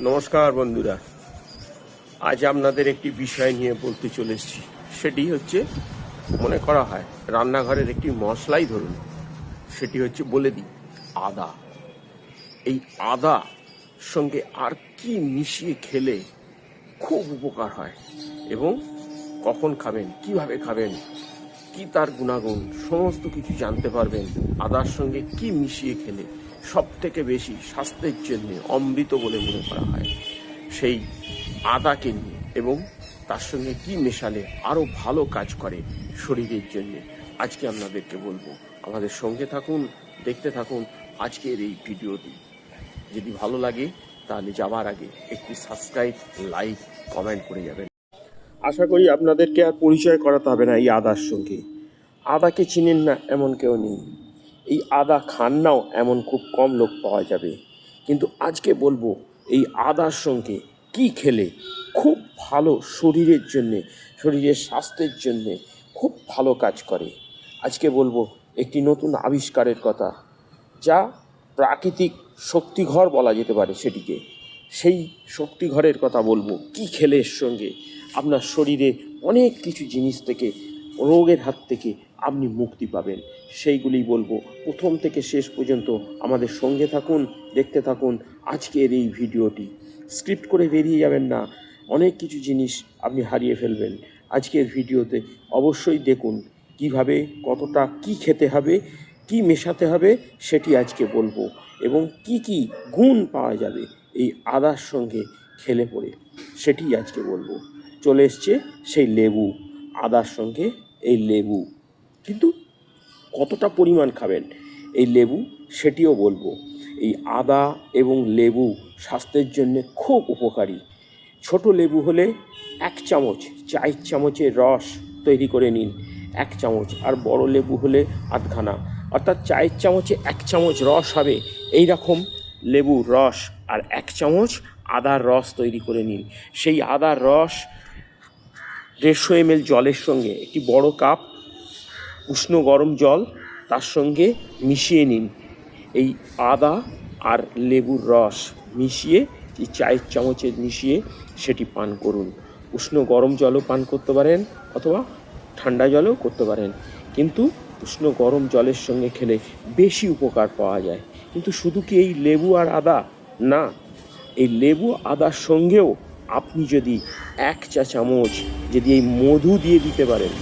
নমস্কার বন্ধুরা। আজ আপনাদের একটি বিষয় নিয়ে বলতে চলে এসেছি। সেটি হচ্ছে, মনে করা হয়, রান্নাঘরের একটি মশলাই ধরুন, সেটি হচ্ছে বলে দিই, আদা। এই আদা সঙ্গে আর কি মিশিয়ে খেলে খুব উপকার হয় এবং কখন খাবেন, কীভাবে খাবেন, কি তার গুণাগুণ, সমস্ত কিছু জানতে পারবেন, আদার সঙ্গে কি মিশিয়ে খেলে। সব থেকে বেশি স্বাস্থ্যের জন্য অমৃত বলে মনে করা হয়। সেই আদাকে নিয়ে এবং তার সঙ্গে কি মেশালে আরও ভালো কাজ করে শরীরের জন্য। আজকে আপনাদেরকে বলব, আমাদের সঙ্গে থাকুন, দেখতে থাকুন আজকের এই ভিডিওটি। যদি ভালো লাগে, তাহলে যাওয়ার আগে একটি সাবস্ক্রাইব, লাইক, কমেন্ট করে যাবেন। আশা করি আপনাদেরকে আর পরিচয় করাতে হবে না এই আদার সঙ্গে। আদাকে চিনেন না এমন কেউ নেই। এই আদা খান নাও এমন খুব কম লোক পাওয়া যাবে। কিন্তু আজকে বলব, এই আদার সঙ্গে কি খেলে খুব ভালো শরীরের জন্যে, শরীরের স্বাস্থ্যের জন্যে খুব ভালো কাজ করে। আজকে বলব, একটি নতুন আবিষ্কারের কথা, যা প্রাকৃতিক শক্তিঘর বলা যেতে পারে সেটিকে। সেই শক্তিঘরের কথা বলব, কি খেলে এর সঙ্গে? আপনার শরীরে অনেক কিছু জিনিস থেকে, রোগের হাত থেকে আপনি মুক্তি পাবেন। সেইগুলি বলব। প্রথম থেকে শেষ পর্যন্ত আমাদের সঙ্গে থাকুন, দেখতে থাকুন আজকের এই ভিডিওটি। স্ক্রিপ্ট করে বেরিয়ে যাবেন না। অনেক কিছু জিনিস আপনি হারিয়ে ফেলবেন। আজকের ভিডিওতে অবশ্যই দেখুন কীভাবে, কতটা কি খেতে হবে, কি মেশাতে হবে সেটি আজকে বলব এবং কি কি গুণ পাওয়া যাবে এই আদার সঙ্গে খেলে পড়ে সেটি আজকে বলব। চলে এসছে সেই লেবু, আদার সঙ্গে এই লেবু। কিন্তু কতটা পরিমাণ খাবেন? এই লেবু সেটিও বলব। এই আদা এবং লেবু স্বাস্থ্যের জন্য খুব উপকারী। ছোট লেবু হলে এক চামচ চায়ের চামচের রস তৈরি করে নিন, এক চামচ। আর বড় লেবু হলে আধখানা। অর্থাৎ চায়ের চামচে এক চামচ রস হবে, এই রকম লেবুর রস আর এক চামচ আদার রস তৈরি করে নিন। সেই আদার রস দেড়শো এম জলের সঙ্গে একটি বড় কাপ উষ্ণ গরম জল তার সঙ্গে মিশিয়ে নিন। এই আদা আর লেবুর রস মিশিয়ে, এই চায়ের চামচে মিশিয়ে সেটি পান করুন। উষ্ণ গরম জলও পান করতে পারেন অথবা ঠান্ডা জলও করতে পারেন। কিন্তু উষ্ণ গরম জলের সঙ্গে খেলে বেশি উপকার পাওয়া যায়। কিন্তু শুধু কি এই লেবু আর আদা? না, এই লেবু আদার সঙ্গেও আপনি যদি এক চা চামচ যদি এই মধু দিয়ে দিতে পারেন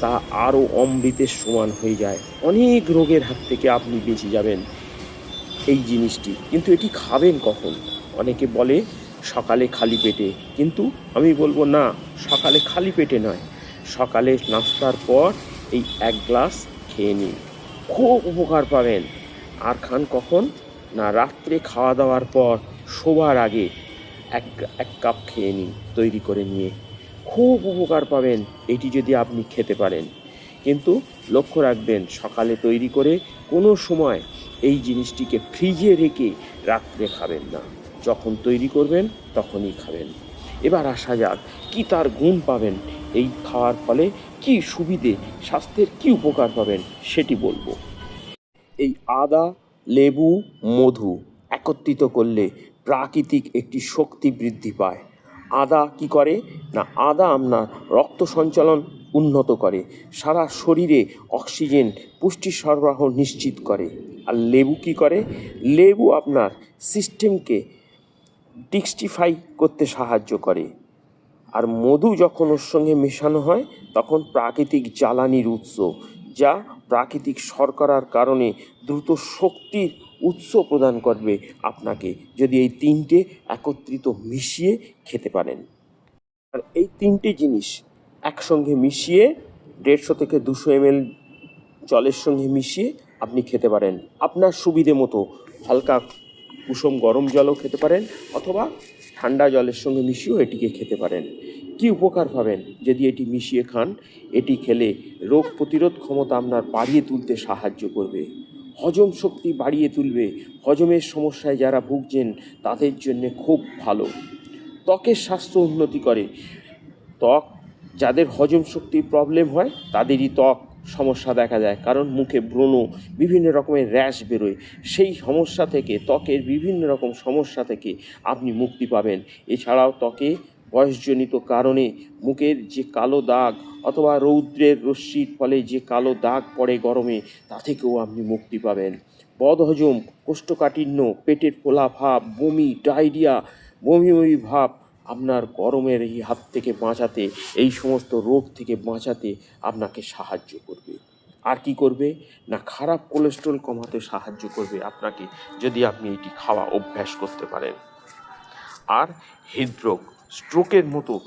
তা আরও অমৃতের সমান হয়ে যায়। অনেক রোগের হাত থেকে আপনি বেঁচে যাবেন এই জিনিসটি। কিন্তু এটি খাবেন কখন? অনেকে বলে, সকালে খালি পেটে। কিন্তু আমি বলব না, সকালে খালি পেটে নয়। সকালে নাস্তার পর এই এক গ্লাস খেয়ে নিন। খুব উপকার পাবেন। আর খান কখন? না, রাত্রে খাওয়া দাওয়ার পর, শোবার আগে এক এক কাপ খেয়ে নিন, তৈরি করে নিয়ে। খুব উপকার পাবেন, এটি যদি আপনি খেতে পারেন। কিন্তু লক্ষ্য রাখবেন, সকালে তৈরি করে কোনো সময় এই জিনিসটিকে ফ্রিজে রেখে রাত্রে খাবেন না। যখন তৈরি করবেন, তখনই খাবেন। এবার আসা যাক, কি তার গুণ পাবেন? এই খাওয়ার ফলে কি সুবিধে, স্বাস্থ্যের কি উপকার পাবেন, সেটি বলব। এই আদা, লেবু, মধু একত্রিত করলে প্রাকৃতিক একটি শক্তি বৃদ্ধি পায়। আদা কি করে? না, আদা আপনার রক্ত সঞ্চালন উন্নত করে। সারা শরীরে অক্সিজেন পুষ্টি সরবরাহ নিশ্চিত করে। আর লেবু কি করে? লেবু আপনার সিস্টেমকে ডিক্সটিফাই করতে সাহায্য করে। আর মধু যখন ওর সঙ্গে মেশানো হয়, তখন প্রাকৃতিক জ্বালানির উৎস, যা প্রাকৃতিক শর্করার কারণে দ্রুত শক্তির উৎস প্রদান করবে আপনাকে যদি এই তিনটে একত্রিত মিশিয়ে খেতে পারেন। আর এই তিনটে জিনিস একসঙ্গে মিশিয়ে দেড়শো থেকে দুশো এমএল জলের সঙ্গে মিশিয়ে আপনি খেতে পারেন। আপনার সুবিধে মতো হালকা কুসুম গরম জলও খেতে পারেন অথবা ঠান্ডা জলের সঙ্গে মিশিয়েও এটিকে খেতে পারেন। কি উপকার পাবেন যদি এটি মিশিয়ে খান? এটি খেলে রোগ প্রতিরোধ ক্ষমতা আপনার বাড়িয়ে তুলতে সাহায্য করবে। হজম শক্তি বাড়িয়ে তুলবে। হজমের সমস্যায় যারা ভুগছেন, তাদের জন্য খুব ভালো। ত্বকের স্বাস্থ্য উন্নতি করে। ত্বক, যাদের হজম শক্তির প্রবলেম হয়, তাদেরই ত্বক সমস্যা দেখা যায় কারণ মুখে ব্রণ, বিভিন্ন রকমের র্যাশ বেরোয়। সেই সমস্যা থেকে, ত্বকের বিভিন্ন রকম সমস্যা থেকে আপনি মুক্তি পাবেন। এছাড়াও ত্বকে বয়সজনিত কারণে মুখের যে কালো দাগ অথবা রৌদ্রের রশ্মির ফলে যে কালো দাগ পড়ে গরমে, তা থেকেও আপনি মুক্তি পাবেন। বদহজম, কোষ্ঠকাঠিন্য, পেটের ফোলা ভাব বমি, ডায়রিয়া, বমি বমি ভাব আপনার গরমের এই হাত থেকে বাঁচাতে, এই সমস্ত রোগ থেকে বাঁচাতে আপনাকে সাহায্য করবে। আর কি করবে? না, খারাপ কোলেস্ট্রল কমাতে সাহায্য করবে আপনাকে যদি আপনি এটি খাওয়া অভ্যাস করতে পারেন। আর হৃদরোগ স্ট্রোকের মতো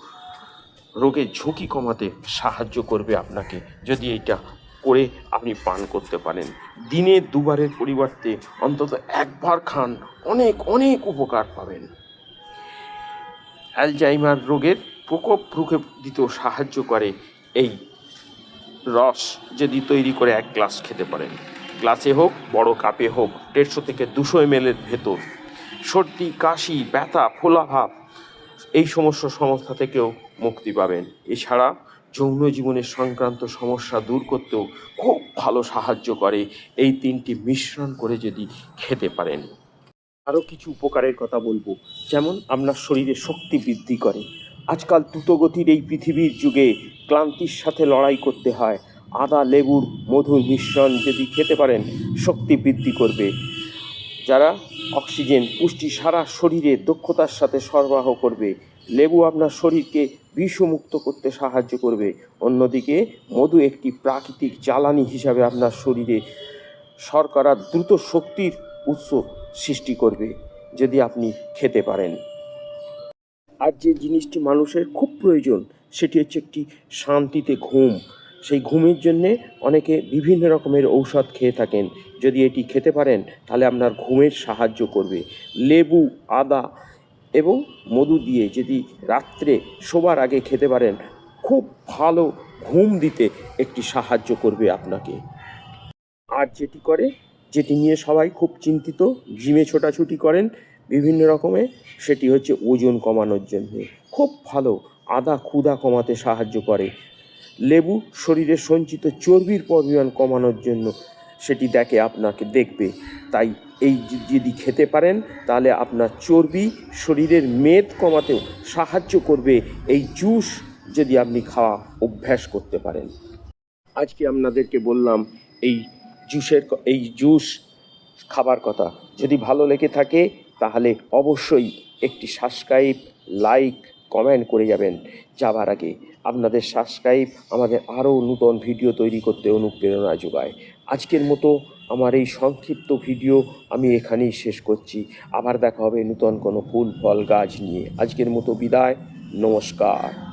রোগের ঝুঁকি কমাতে সাহায্য করবে আপনাকে যদি এটা করে আপনি পান করতে পারেন। দিনে দুবারের পরিবর্তে অন্তত একবার খান, অনেক অনেক উপকার পাবেন। অ্যালজাইমার রোগের প্রকোপ রুখে দিতেও সাহায্য করে এই রস যদি তৈরি করে এক গ্লাস খেতে পারেন। গ্লাসে হোক, বড় কাপে হোক, দেড়শো থেকে দুশো এম এর ভেতর। সর্দি, কাশি, ব্যথা, ফোলাভাব এই সমস্ত সমস্যা থেকেও মুক্তি পাবেন। এছাড়া যৌন জীবনের সংক্রান্ত সমস্যা দূর করতেও খুব ভালো সাহায্য করে। এই তিনটি মিশ্রণ করে যদি খেতে পারেন। আরও কিছু উপকারের কথা বলব। যেমন আপনার শরীরে শক্তি বৃদ্ধি করে। আজকাল দ্রুতগতির এই পৃথিবীর যুগে ক্লান্তির সাথে লড়াই করতে হয়। আদা, লেবুর মধুর মিশ্রণ যদি খেতে পারেন, শক্তি বৃদ্ধি করবে। অক্সিজেন পুষ্টি সারা শরীরে দক্ষতার সাথে সরবরাহ করবে, লেবু আপনার শরীরকে বিষমুক্ত করতে সাহায্য করবে। অন্যদিকে, মধু একটি প্রাকৃতিক জ্বালানি হিসাবে আপনার শরীরে শর্করা দ্রুত শক্তির উৎস সৃষ্টি করবে, যদি আপনি খেতে পারেন। আর যে জিনিসটি মানুষের খুব প্রয়োজন, সেটি হচ্ছে একটি শান্তিতে ঘুম। সেই ঘুমের জন্যে অনেকে বিভিন্ন রকমের ঔষধ খেয়ে থাকেন। যদি এটি খেতে পারেন, তাহলে আপনার ঘুমের সাহায্য করবে। লেবু, আদা এবং মধু দিয়ে যদি রাত্রে শোবার আগে খেতে পারেন, খুব ভালো ঘুম দিতে একটি সাহায্য করবে আপনাকে। আর যেটি করে, যেটি নিয়ে সবাই খুব চিন্তিত, জিমে ছোটাছুটি করেন বিভিন্ন রকমের সেটি হচ্ছে ওজন কমানোর জন্য। খুব ভালো আদা ক্ষুধা কমাতে সাহায্য করে। লেবু শরীরে সঞ্চিত চর্বির পরিমাণ কমানোর জন্য সেটি দেখে আপনাকে দেখবে। তাই এই যদি খেতে পারেন, তাহলে আপনার চর্বি শরীরের মেদ কমাতেও সাহায্য করবে এই জুস যদি আপনি খাওয়া অভ্যাস করতে পারেন। আজকে আপনাদেরকে বললাম, এই জুসের এই জুস খাবার কথা। যদি ভালো লেগে থাকে, তাহলে অবশ্যই একটি সাবস্ক্রাইব, লাইক কমেন্ট করে যাবেন যাবার আগে। আপনাদের সাবস্ক্রাইব আমাদের আরও নূতন ভিডিও তৈরি করতে অনুপ্রেরণা যোগায়। আজকের মতো আমার এই সংক্ষিপ্ত ভিডিও আমি এখানেই শেষ করছি। আবার দেখা হবে নূতন কোনো ফুল, ফল, গাছ নিয়ে। আজকের মতো বিদায়। নমস্কার।